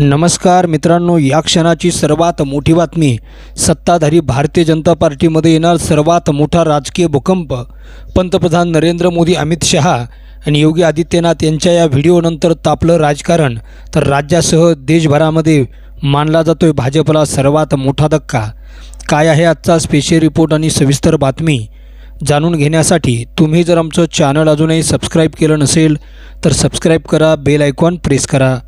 नमस्कार मित्रांनो या क्षणाची सर्वात मोठी बातमी. सत्ताधारी भारतीय जनता पार्टीमध्ये येणार सर्वात मोठा राजकीय भूकंप. पंतप्रधान नरेंद्र मोदी अमित शहा आणि योगी आदित्यनाथ यांच्या या व्हिडिओनंतर तापलं राजकारण. तर राज्यासह देशभरामध्ये मानला जातोय भाजपला सर्वात मोठा धक्का. काय आहे आजचा स्पेशल रिपोर्ट आणि सविस्तर बातमी? जाणून घेण्यासाठी तुम्ही जर आमचं चॅनल अजूनही सबस्क्राईब केलं नसेल तर सबस्क्राईब करा बेल आयकॉन प्रेस करा.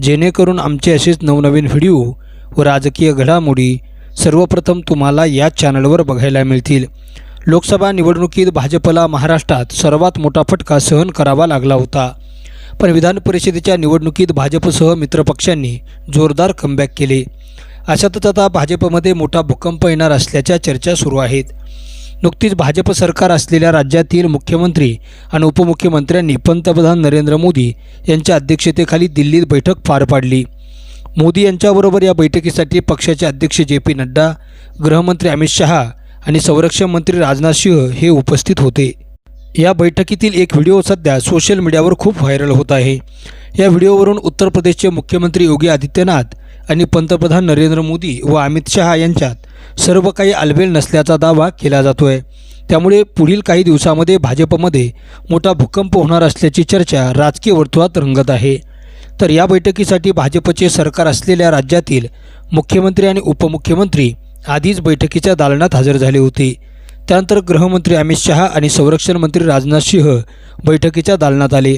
जेणेकरून आमचे असेच नवनवीन व्हिडिओ व राजकीय घडामोडी सर्वप्रथम तुम्हाला या चॅनलवर बघायला मिळतील. लोकसभा निवडणुकीत भाजपला महाराष्ट्रात सर्वात मोठा फटका सहन करावा लागला होता. पण विधान परिषदेच्या निवडणुकीत भाजपसह मित्रपक्षांनी जोरदार कमबॅक केले. अशातच आता भाजपमध्ये मोठा भूकंप येणार असल्याच्या चर्चा सुरू आहेत. नुकतीच भाजप सरकार असलेल्या राज्यातील मुख्यमंत्री आणि उपमुख्यमंत्र्यांनी पंतप्रधान नरेंद्र मोदी यांच्या अध्यक्षतेखाली दिल्लीत बैठक पार पाडली. मोदी यांच्याबरोबर या बैठकीसाठी पक्षाचे अध्यक्ष जे पी नड्डा गृहमंत्री अमित शहा आणि संरक्षण मंत्री राजनाथ सिंह हे उपस्थित होते. या बैठकीतील एक व्हिडिओ सध्या सोशल मीडियावर खूप व्हायरल होत आहे. या व्हिडिओवरून उत्तर प्रदेशचे मुख्यमंत्री योगी आदित्यनाथ आणि पंतप्रधान नरेंद्र मोदी व अमित शहा यांच्यात सर्व काही आलबेल नसल्याचा दावा केला जातो आहे त्यामुळे पुढील काही दिवसामध्ये भाजपमध्ये मोठा भूकंप होणार असल्याची चर्चा राजकीय वर्तुळात रंगत आहे. तर या बैठकीसाठी भाजपचे सरकार असलेल्या राज्यातील मुख्यमंत्री आणि उपमुख्यमंत्री आधीच बैठकीच्या दालनात हजर झाले होते. त्यानंतर गृहमंत्री अमित शहा आणि संरक्षण मंत्री राजनाथ सिंह बैठकीच्या दालनात आले.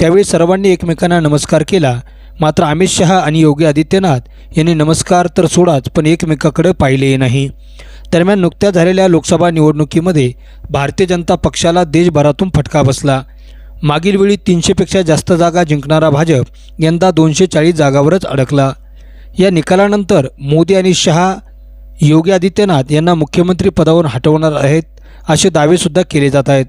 त्यावेळी सर्वांनी एकमेकांना नमस्कार केला मात्र अमित शहा आणि योगी आदित्यनाथ यांनी नमस्कार तर सोडाच पण एकमेकाकडे पाहिले नाही. दरम्यान नुकत्याच झालेल्या लोकसभा निवडणुकीमध्ये भारतीय जनता पक्षाला देशभरातून फटका बसला. मागील वेळी तीनशेपेक्षा जास्त जागा जिंकणारा भाजप यंदा दोनशे चाळीस जागावरच अडकला. या निकालानंतर मोदी आणि शहा योगी आदित्यनाथ यांना मुख्यमंत्री पदावरून हटवणार आहेत असे दावेसुद्धा केले जात आहेत.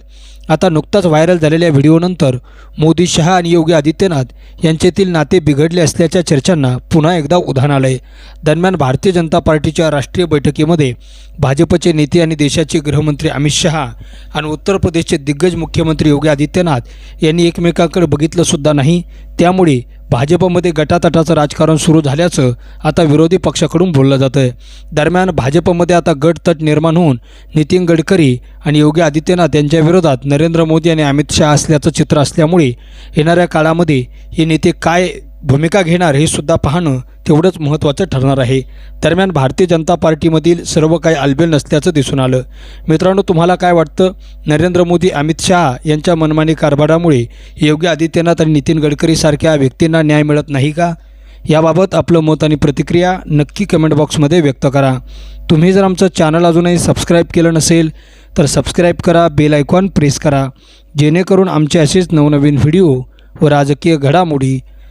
आता नुकताच व्हायरल झालेल्या व्हिडिओनंतर मोदी शहा आणि योगी आदित्यनाथ यांच्यातील नाते बिघडले असल्याच्या चर्चांना पुन्हा एकदा उधाण आलं आहे दरम्यान भारतीय जनता पार्टीच्या राष्ट्रीय बैठकीमध्ये भाजपचे नेते आणि देशाचे गृहमंत्री अमित शहा आणि उत्तर प्रदेशचे दिग्गज मुख्यमंत्री योगी आदित्यनाथ यांनी एकमेकांकडे बघितलंसुद्धा नाही. त्यामुळे भाजपमध्ये गटातटाचं राजकारण सुरू झाल्याचं आता विरोधी पक्षाकडून बोललं जातं आहे दरम्यान भाजपमध्ये आता गटतट निर्माण होऊन नितीन गडकरी आणि योगी आदित्यनाथ यांच्या विरोधात नरेंद्र मोदी आणि अमित शहा असल्याचं चित्र असल्यामुळे येणाऱ्या काळामध्ये हे नेते काय भूमिका घेणार हे सुद्धा पाहणं तेवढंच महत्त्वाचं ठरणार आहे. दरम्यान भारतीय जनता पार्टीमधील सर्व काही आलबेल नसल्याचं दिसून आलं. मित्रांनो तुम्हाला काय वाटतं? नरेंद्र मोदी अमित शहा यांच्या मनमानी कारभारामुळे योगी आदित्यनाथ आणि नितीन गडकरीसारख्या व्यक्तींना न्याय मिळत नाही का? याबाबत आपलं मत आणि प्रतिक्रिया नक्की कमेंट बॉक्समध्ये व्यक्त करा. तुम्ही जर आमचं चॅनल अजूनही सबस्क्राईब केलं नसेल तर सबस्क्राईब करा बेल आयकॉन प्रेस करा. जेणेकरून आमचे असेच नवनवीन व्हिडिओ व राजकीय घडामोडी